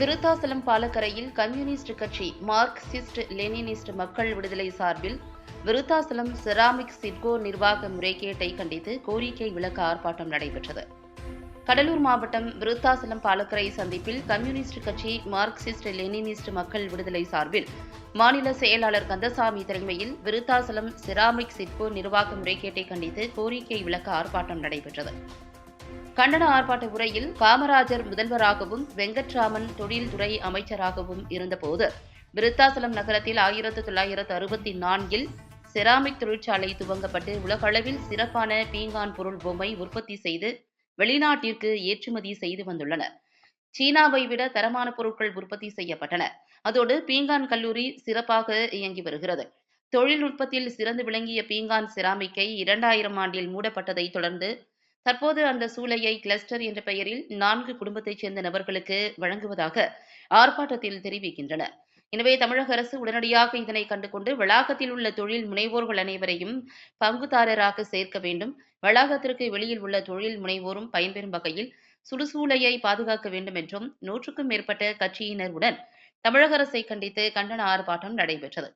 விருத்தாசலம் பாலக்கரையில் கம்யூனிஸ்ட் கட்சி Marxist Leninist மக்கள் விடுதலை சார்பில் விருத்தாசலம் செராமிக் சிட்கோ நிர்வாக முறைகேட்டை கண்டித்து கோரிக்கை விளக்க ஆர்ப்பாட்டம் நடைபெற்றது. கடலூர் மாவட்டம் விருத்தாசலம் பாலக்கரை சந்திப்பில் கம்யூனிஸ்ட் கட்சி மார்க்சிஸ்ட் லெனினிஸ்ட் மக்கள் விடுதலை சார்பில் மாநில செயலாளர் கந்தசாமி தலைமையில் விருத்தாசலம் செராமிக் சிட்கோ நிர்வாக முறைகேட்டை கண்டித்து கோரிக்கை விளக்க ஆர்ப்பாட்டம் நடைபெற்றது. கண்டன ஆர்ப்பாட்ட உரையில் காமராஜர் முதல்வராகவும் வெங்கட்ராமன் தொழில்துறை அமைச்சராகவும் இருந்தபோது விருத்தாசலம் நகரத்தில் ஆயிரத்து தொள்ளாயிரத்து அறுபத்தி நான்கில் செராமிக் தொழிற்சாலை துவங்கப்பட்டு உலகளவில் சிறப்பான பீங்கான் பொருள் பொம்மை உற்பத்தி செய்து வெளிநாட்டிற்கு ஏற்றுமதி செய்து வந்துள்ளனர் சீனாவை விட தரமான பொருட்கள் உற்பத்தி செய்யப்பட்டன. அதோடு பீங்கான் கல்லூரி சிறப்பாக இயங்கி வருகிறது. தொழில்நுட்பத்தில் சிறந்து விளங்கிய பீங்கான் செராமிக்கை இரண்டாயிரம் ஆண்டில் மூடப்பட்டதை தொடர்ந்து தற்போது அந்த சூளையை கிளஸ்டர் என்ற பெயரில் நான்கு குடும்பத்தைச் சேர்ந்த நபர்களுக்கு வழங்குவதாக ஆர்ப்பாட்டத்தில் தெரிவிக்கின்றனர். எனவே தமிழக அரசு உடனடியாக இதனை கண்டுகொண்டு வளாகத்தில் உள்ள தொழில் முனைவோர்கள் அனைவரையும் பங்குதாரராக சேர்க்க வேண்டும். வளாகத்திற்கு வெளியில் உள்ள தொழில் முனைவோரும் பயன்பெறும் வகையில் சுடுசூளையை பாதுகாக்க வேண்டும் என்றும் நூற்றுக்கும் மேற்பட்ட கட்சியினருடன் தமிழக அரசை கண்டித்து கண்டன ஆர்ப்பாட்டம் நடைபெற்றது.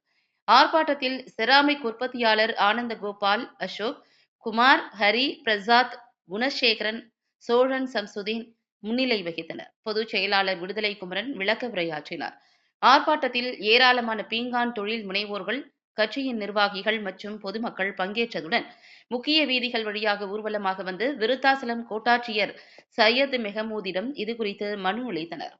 ஆர்ப்பாட்டத்தில் செராமிக் உற்பத்தியாளர் ஆனந்த கோபால் அசோக் குமார் ஹரி பிரசாத் குணசேகரன் சோழன் சம்சுதீன் முன்னிலை வகித்தனர். பொதுச் செயலாளர் விடுதலை குமரன் விளக்க உரையாற்றினார். ஆர்ப்பாட்டத்தில் ஏராளமான பீங்கான் தொழில் முனைவோர்கள் கட்சியின் நிர்வாகிகள் மற்றும் பொதுமக்கள் பங்கேற்றதுடன் முக்கிய வீதிகள் வழியாக ஊர்வலமாக வந்து விருத்தாசலம் கோட்டாட்சியர் சையத் மெஹமூதிடம் இதுகுறித்து மனு அளித்தனர்.